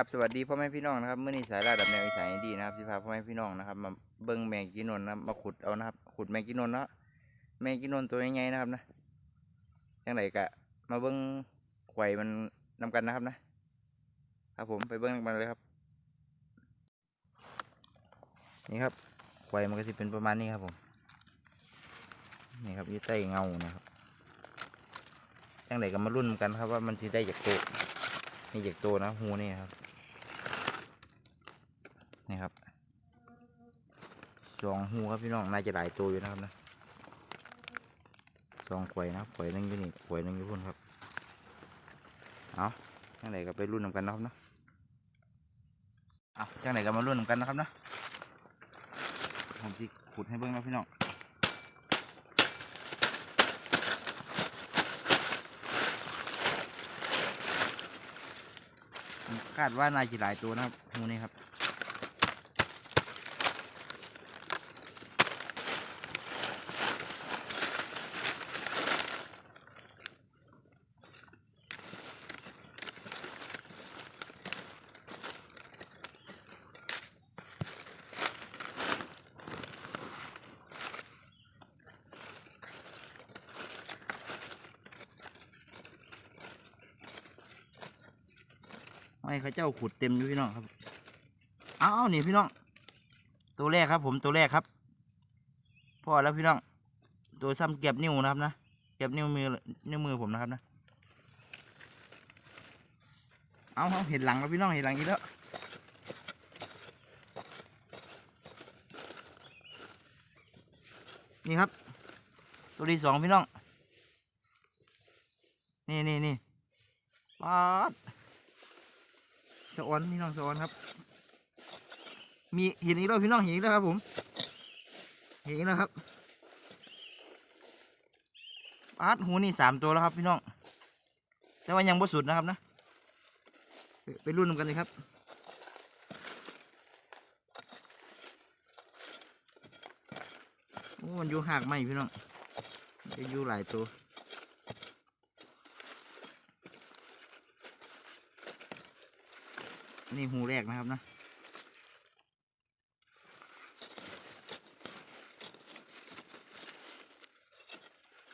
กับสวัสดีพ่อแม่พี่น้องนะครับเมื่อนี้สายลาดับแนวอีสานดีนะครับสิพาพ่อแม่พี่น้องนะครับมาเบิ้งแมงกีนนนะมาขุดเอานะครับ ขุดแมงกีนนเนาะแมงกีนนตัวใหญ่ๆนะครับนะยังไงกะ มาเบิ้งไข่มันนำกันนะครับนะ ครับผมไปเบิ้งมันเลยครับ นี่ครับไข่มันก็จะเป็นประมาณนี้ครับผมนี่ครับยี่ใต้เงานะครับยังไงก็มารุ่นกันครับว่ามันจะได้จากโตะนี่จากตัวนะหูนี่ครับ นี่ครับสองหูครับพี่น้องน่าจะหลายตัวอยู่นะครับนะสองขวยนะขวยหนึงอยู่นี่ขวยหนึงอยู่พุ่นครับเอาจังไหนก็ไปรุ่นนำกันนะครับนะเอาจังไหนก็มารุ่นนำกันนะครับนะผมจะขุดให้เบิ้งนะพี่น้องคาดว่าน่าจะหลายตัวนะครับงูนี่ครับ ไม่เขาเจ้าขุดเต็มอยู่พี่น้องครับ เอาเอานี่พี่น้อง ตัวแรกครับ ผมตัวแรกครับพ่อแล้วพี่น้อง ตัวซ้ำเก็บนิ้วนะครับนะเก็บนิ้วมือนิ้วมือผมนะครับนะ เอาเอาเห็นหลังแล้วพี่น้องเห็นหลังอีกแล้วนี่ครับ ตัวที่สองพี่น้อง นี่นี่นี่ป๊าด สะออนพี่น้องสะออนครับ มีเห็นอีกแล้วพี่น้องเห็นอีกแล้วครับผม เห็นอีกแล้วครับปาดหูนี่สามตัวแล้วครับพี่น้อง แต่ว่ายังบ่สุดนะครับนะ ไปรุ่นกันเลยครับโอ้มันอยู่หากไหมพี่น้องจะอยู่หลายตัว นี่หูแรกนะครับนะ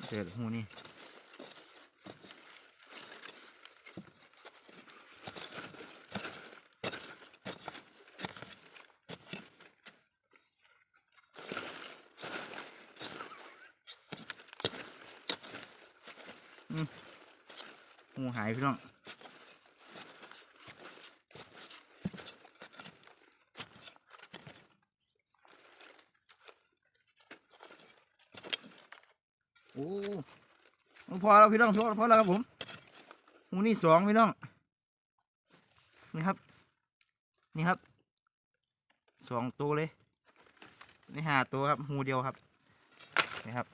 เจอหูนี่หูหายพี่น้อง โอ้ พอแล้วพี่น้องพอพอแล้วครับผมหูนี่สองพี่น้องนี่ครับ นี่ครับสองตัวเลย นี่หาตัวครับหูเดียวครับนี่ครับ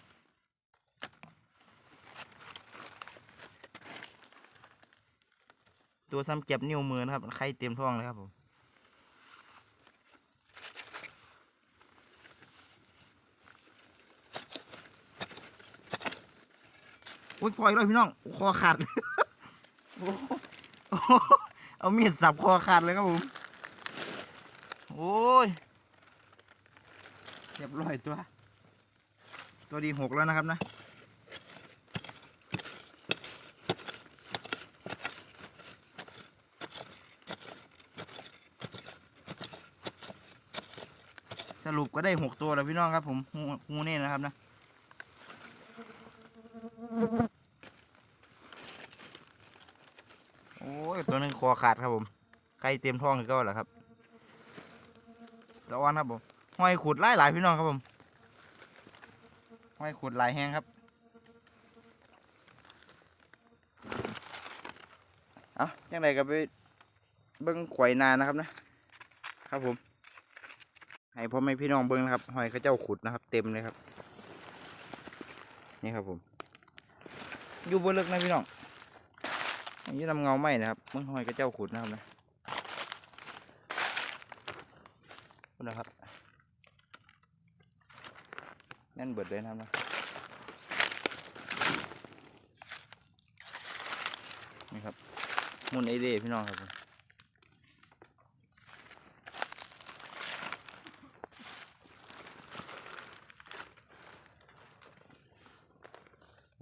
ตัวซ้ำเก็บนิ้วมือนะครับไข่เต็มท้องเลยครับผม โอ้ยปล่อยเลยพี่น้องคอขาดเอามีดสับคอขาดเลยครับผมโอ้ยเรียบร้อยตัว ตัวดีหกแล้วนะครับนะสรุปก็ได้หกตัวแล้วพี่น้องครับผมงูงูนี่นะครับนะ โอ้ยตัวหนึง คอขาดครับผมไก่เต็มท้องอีก็เหรอครับตะวันครับผมห้อยขุดหลายหลายพี่น้องครับผมห้อยขุดหลายแห้งครับเอาจังไรก็ไปเบิ้งข่นานนะครับนะครับผมให้พ่อแม่พี่น้องเบิ้งนะครับหอยเข้าเจ้าขุดนะครับ เต็มเลยครับ นี่ครับผม อยู่บนลึกนะพี่น้อง อันนี้ลำเงาไหมนะครับมึงหอยกระเจ้าขุดนะครับนะนะครับแน่นเบิดเลยนะครับนะนี่ครับมุนไอเดพี่น้องครับ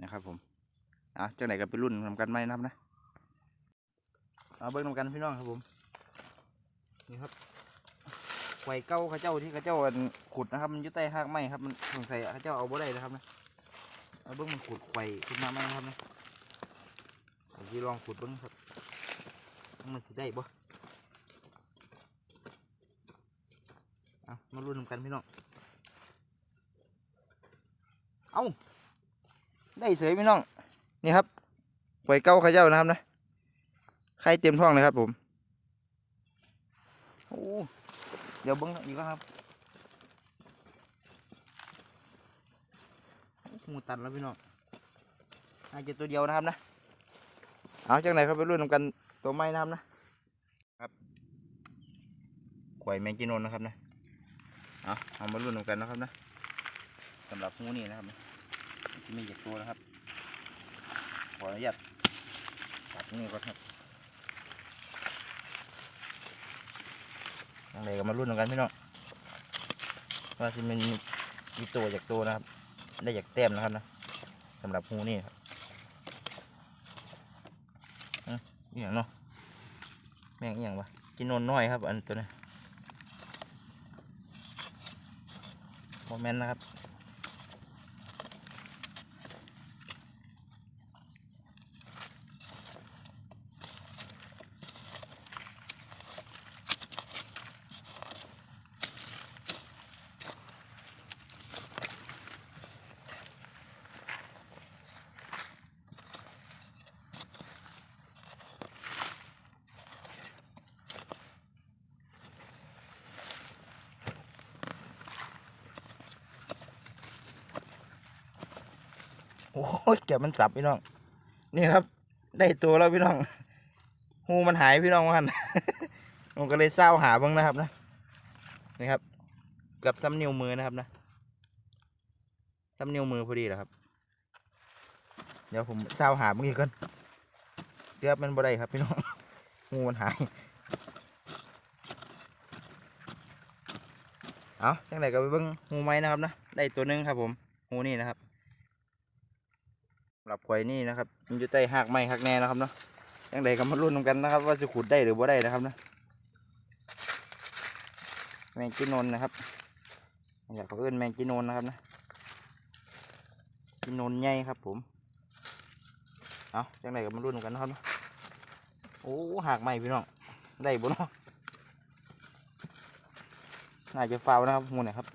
นะครับผมอะจังไหนกับไปรุ่นทำกันไหมนะครับนะ เอาเบิ้งทำกันพี่น้องครับผมนี่ครับไข่เก้าข้าเจ้าที่ข้าเจ้าอันขุดนะครับมันยุ่ใต้หากไม้ครับมันสงสัยข้าเจ้าเอาบ่ได้นะครับนะเอาเบิ้งมันขุดไข่ขึ้นมาไหมนะครับนะผมจะลองขุดเบิ้งครับมันสิได้บ่เอามารุ่นำกันพี่น้องเอาได้เสยพี่น้องนี่ครับไข่เก้าข้าเจ้านะครับนะ ไข่เต็มท้องเลยครับผมโอ้เดี๋ยวเบิ้งอีกแล้วครับโอ้หมูตันแล้วพี่น้องอาจจะตัวเดียวนะครับนะ เอาจังไหนครับไปรุ่นนำกันตัวไม้นะครับนะครับไข่แมงกินนนนะครับนะ เอาเอามารุ่นนำกันนะครับนะสำหรับงูนี่นะครับนะที่มีเจ็ดตัวนะครับ ขออนุญาตตัดนี่ก่อนครับ อะไรก็มารุ่นกันพี่น้องว่าสิมันมีตัวจากตัวนะครับ ได้จากแต้มนะครับนะสำหรับหูนี่ครับอืมอย่างเนาะแม่งอหย่างวะกินนนน้อยครับ อันตัวนี้โมเมนต์นะครับ โอ้ยเก็บมันสับพี่น้อง นี่ครับ ได้ตัวแล้วพี่น้องหูมันหายพี่น้องมันผมก็เลยเศร้าหาบ้างนะครับนะนี่ครับ กับซ้ำนิ้วมือนะครับนะซ้ำนิ้วมือพอดีแหละครับ เดี๋ยวผมเศร้าหาบ้างอีกก่อนเรียบมันบ่ได้ครับพี่น้องหูมันหายเอาจังไหนก็ไปเบิ้งหูไม้นะครับนะได้ตัวหนึงครับผมหูนี่นะครับ หรับควายนี่นะครับ มันอยู่ใต้หากไม้หักแน่นะครับเนาะจังไหนก็มาลุ้นกันนะครับ ว่าจะขุดได้หรือบ่ได้นะครับนะแมงกินนนนะครับอยากเขาเอื้นแมงกินนนนะครับนะกินนนใหญ่ครับ ผมเอาจังไหนก็มาลุ้นกันนะครับนะโอ้หากไม้พี่น้องได้บ่เนาะน่าจะฟาวนะครับมูเนี่ยครับ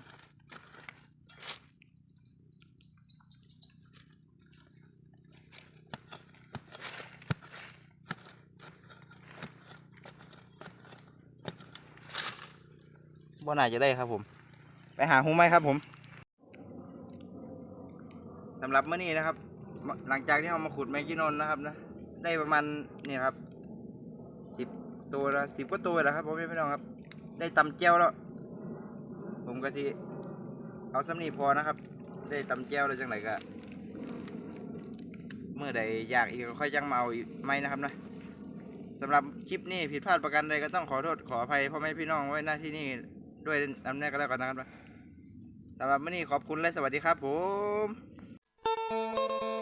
บ่น่าจะได้ครับผม ไปหาหูไหมครับผมสำหรับเมื้อนี้นะครับ หลังจากที่เรามาขุดแมงกินนนนะครับนะ ได้ประมาณนี่ครับสิบตัวล้วสิบกว่าตัวแล้วครับผมพี่น้องครับ ได้ตำแจ้วแล้ว ผมก็สิเอาสำนีพอนะครับ ได้ตำแจ้วแล้วจังไหนก็เมื่อใดอยากอีกก็ค่อยจังมาเอาอีกไหมนะครับนะสำหรับคลิปนี้ผิดพลาดประการใดก็ต้องขอโทษขออภัยพ่อแม่พี่น้องไว้หน้าที่นี่ ด้วยนำแน่ก็แล้วกันนะครับสำหรับวันนี้ขอบคุณและสวัสดีครับผม